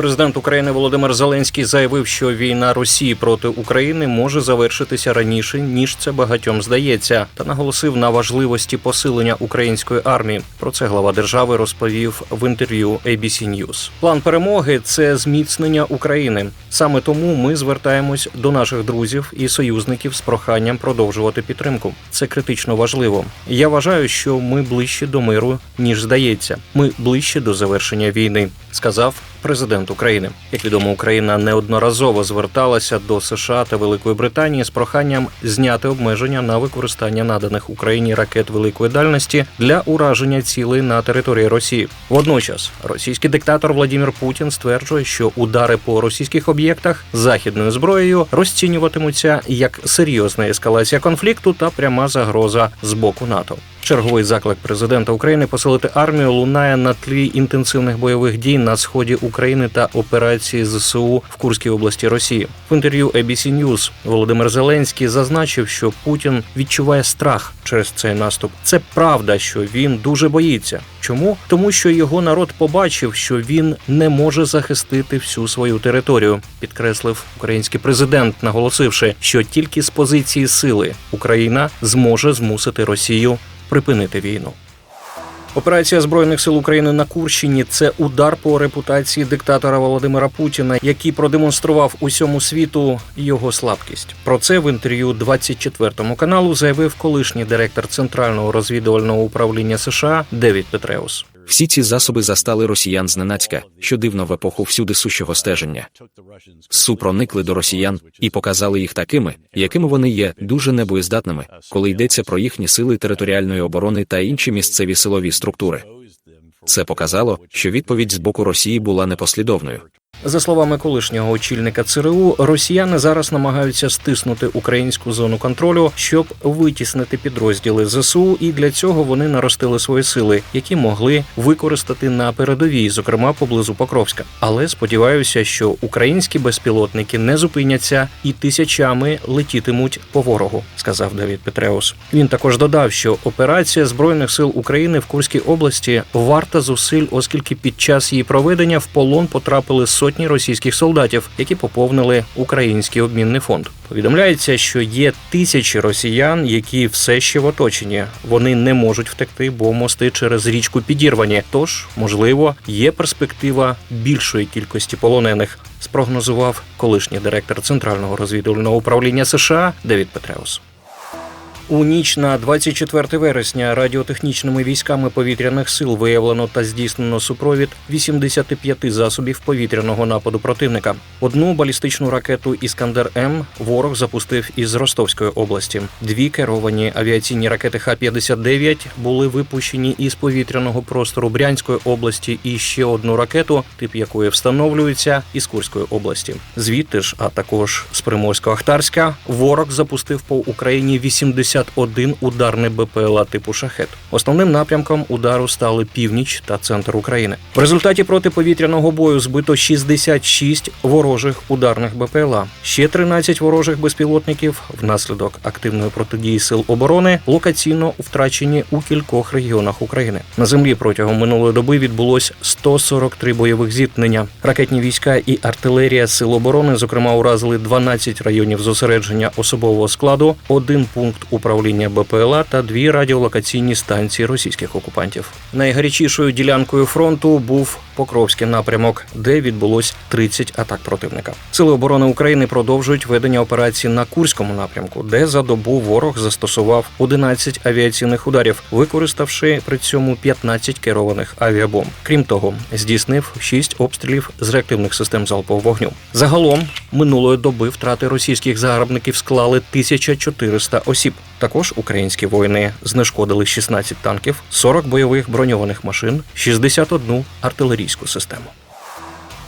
Президент України Володимир Зеленський заявив, що війна Росії проти України може завершитися раніше ніж це багатьом здається, та наголосив на важливості посилення української армії. Про це глава держави розповів в інтерв'ю ABC News. План перемоги це зміцнення України. Саме тому ми звертаємось до наших друзів і союзників з проханням продовжувати підтримку. Це критично важливо. Я вважаю, що ми ближче до миру ніж здається. Ми ближче до завершення війни, сказав президент України. Як відомо, Україна неодноразово зверталася до США та Великої Британії з проханням зняти обмеження на використання наданих Україні ракет великої дальності для ураження цілей на території Росії. Водночас російський диктатор Владимир Путін стверджує, що удари по російських об'єктах західною зброєю розцінюватимуться як серйозна ескалація конфлікту та пряма загроза з боку НАТО. Черговий заклик президента України посилити армію лунає на тлі інтенсивних бойових дій на сході України та операції ЗСУ в Курській області Росії. В інтерв'ю ABC News Володимир Зеленський зазначив, що Путін відчуває страх через цей наступ. Це правда, що він дуже боїться. Чому? Тому що його народ побачив, що він не може захистити всю свою територію, підкреслив український президент, наголосивши, що тільки з позиції сили Україна зможе змусити Росію припинити війну. Операція збройних сил України на Курщині це удар по репутації диктатора Володимира Путіна, який продемонстрував усьому світу його слабкість. Про це в інтерв'ю 24 каналу заявив колишній директор центрального розвідувального управління США Девід Петреус. Всі ці засоби застали росіян зненацька, що дивно в епоху всюди сущого стеження. СУ проникли до росіян і показали їх такими, якими вони є, дуже небоєздатними, коли йдеться про їхні сили територіальної оборони та інші місцеві силові структури. Це показало, що відповідь з боку Росії була непослідовною. За словами колишнього очільника ЦРУ, росіяни зараз намагаються стиснути українську зону контролю, щоб витіснити підрозділи ЗСУ, і для цього вони наростили свої сили, які могли використати на передовій, зокрема поблизу Покровська. Але сподіваюся, що українські безпілотники не зупиняться і тисячами летітимуть по ворогу, сказав Давід Петреус. Він також додав, що операція збройних сил України в Курській області варта зусиль, оскільки під час її проведення в полон потрапили сотні російських солдатів, які поповнили український обмінний фонд. Повідомляється, що є тисячі росіян, які все ще в оточенні. Вони не можуть втекти, бо мости через річку підірвані. Тож, можливо, є перспектива більшої кількості полонених. Спрогнозував колишній директор центрального розвідувального управління США Девід Петреус. У ніч на 24 вересня радіотехнічними військами повітряних сил виявлено та здійснено супровід 85 засобів повітряного нападу противника. Одну балістичну ракету Іскандер М ворог запустив із Ростовської області. Дві керовані авіаційні ракети Х-59 були випущені із повітряного простору Брянської області, і ще одну ракету, тип якої встановлюється із Курської області. Звідти ж, а також з Приморсько-Ахтарська, ворог запустив по Україні 80 51 ударний БПЛА типу шахет. Основним напрямком удару стали північ та центр України. В результаті протиповітряного бою збито 66 ворожих ударних БПЛА. Ще 13 ворожих безпілотників внаслідок активної протидії сил оборони локаційно втрачені у кількох регіонах України. На землі протягом минулої доби відбулось 143 бойових зіткнення. Ракетні війська і артилерія сил оборони, зокрема, уразили 12 районів зосередження особового складу, один пункт управління управління БПЛА та дві радіолокаційні станції російських окупантів. Найгарячішою ділянкою фронту був Покровський напрямок, де відбулось 30 атак противника. Сили оборони України продовжують ведення операції на Курському напрямку, де за добу ворог застосував 11 авіаційних ударів, використавши при цьому 15 керованих авіабомб. Крім того, здійснив 6 обстрілів з реактивних систем залпового вогню. Загалом минулої доби втрати російських загарбників склали 1400 осіб. Також українські воїни знешкодили 16 танків, 40 бойових броньованих машин, 61 артилерійську систему.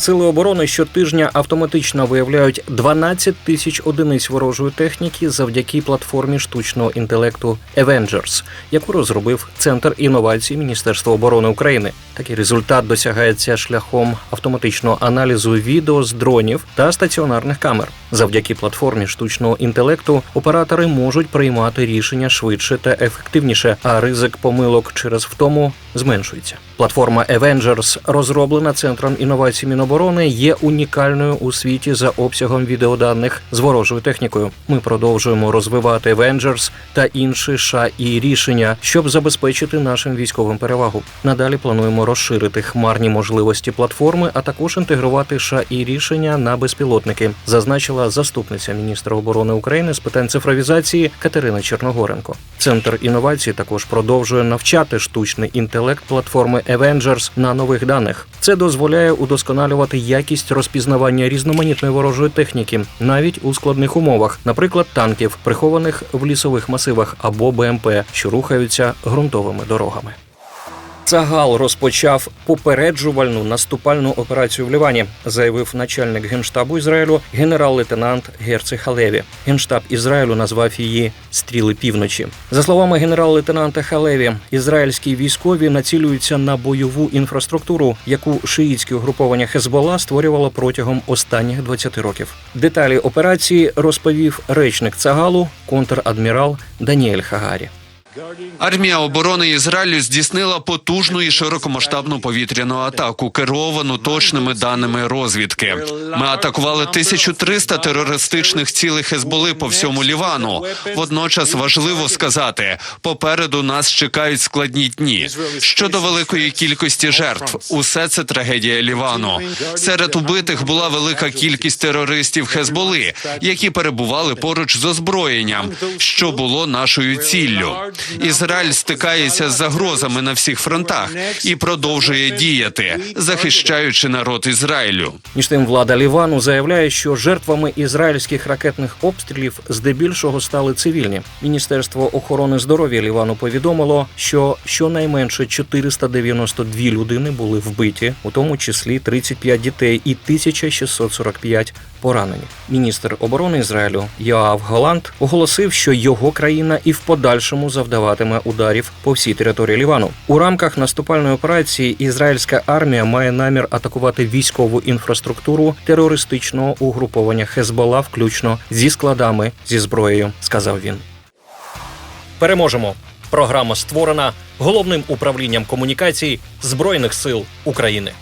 Сили оборони щотижня автоматично виявляють 12 тисяч одиниць ворожої техніки завдяки платформі штучного інтелекту Avengers, яку розробив Центр інновацій Міністерства оборони України. Такий результат досягається шляхом автоматичного аналізу відео з дронів та стаціонарних камер. Завдяки платформі штучного інтелекту оператори можуть приймати рішення швидше та ефективніше, а ризик помилок через втому зменшується. Платформа Avengers, розроблена центром інновацій Міноборони, є унікальною у світі за обсягом відеоданих з ворожою технікою. Ми продовжуємо розвивати Avengers та інші ШАІ рішення, щоб забезпечити нашим військовим перевагу. Надалі плануємо розширити хмарні можливості платформи, а також інтегрувати ШАІ рішення на безпілотники, зазначила заступниця міністра оборони України з питань цифровізації Катерина Черногоренко. Центр інновацій також продовжує навчати штучний інтелект платформи Avengers на нових даних. Це дозволяє удосконалювати якість розпізнавання різноманітної ворожої техніки, навіть у складних умовах, наприклад, танків, прихованих в лісових масивах або БМП, що рухаються ґрунтовими дорогами. Цагал розпочав попереджувальну наступальну операцію в Лівані, заявив начальник генштабу Ізраїлю генерал-лейтенант Герци Халеві. Генштаб Ізраїлю назвав її стріли півночі. За словами генерал-лейтенанта Халеві, ізраїльські військові націлюються на бойову інфраструктуру, яку шиїцьке угруповання Хезбола створювало протягом останніх 20 років. Деталі операції розповів речник Цагалу, контр-адмірал Даніель Хагарі. Армія оборони Ізраїлю здійснила потужну і широкомасштабну повітряну атаку, керовану точними даними розвідки. Ми атакували 1300 терористичних цілей Хезболи по всьому Лівану. Водночас важливо сказати, попереду нас чекають складні дні. Щодо великої кількості жертв, усе це трагедія Лівану. Серед убитих була велика кількість терористів Хезболи, які перебували поруч з озброєнням, що було нашою ціллю. Ізраїль стикається з загрозами на всіх фронтах і продовжує діяти, захищаючи народ Ізраїлю. Між тим, влада Лівану заявляє, що жертвами ізраїльських ракетних обстрілів здебільшого стали цивільні. Міністерство охорони здоров'я Лівану повідомило, що щонайменше 492 людини були вбиті, у тому числі 35 дітей і 1645 поранені. Міністр оборони Ізраїлю Йоав Голланд оголосив, що його країна і в подальшому завдаватиме ударів по всій території Лівану. У рамках наступальної операції ізраїльська армія має намір атакувати військову інфраструктуру терористичного угруповання Хезбола, включно зі складами зі зброєю, сказав він. Переможемо. Програма створена головним управлінням комунікацій Збройних сил України.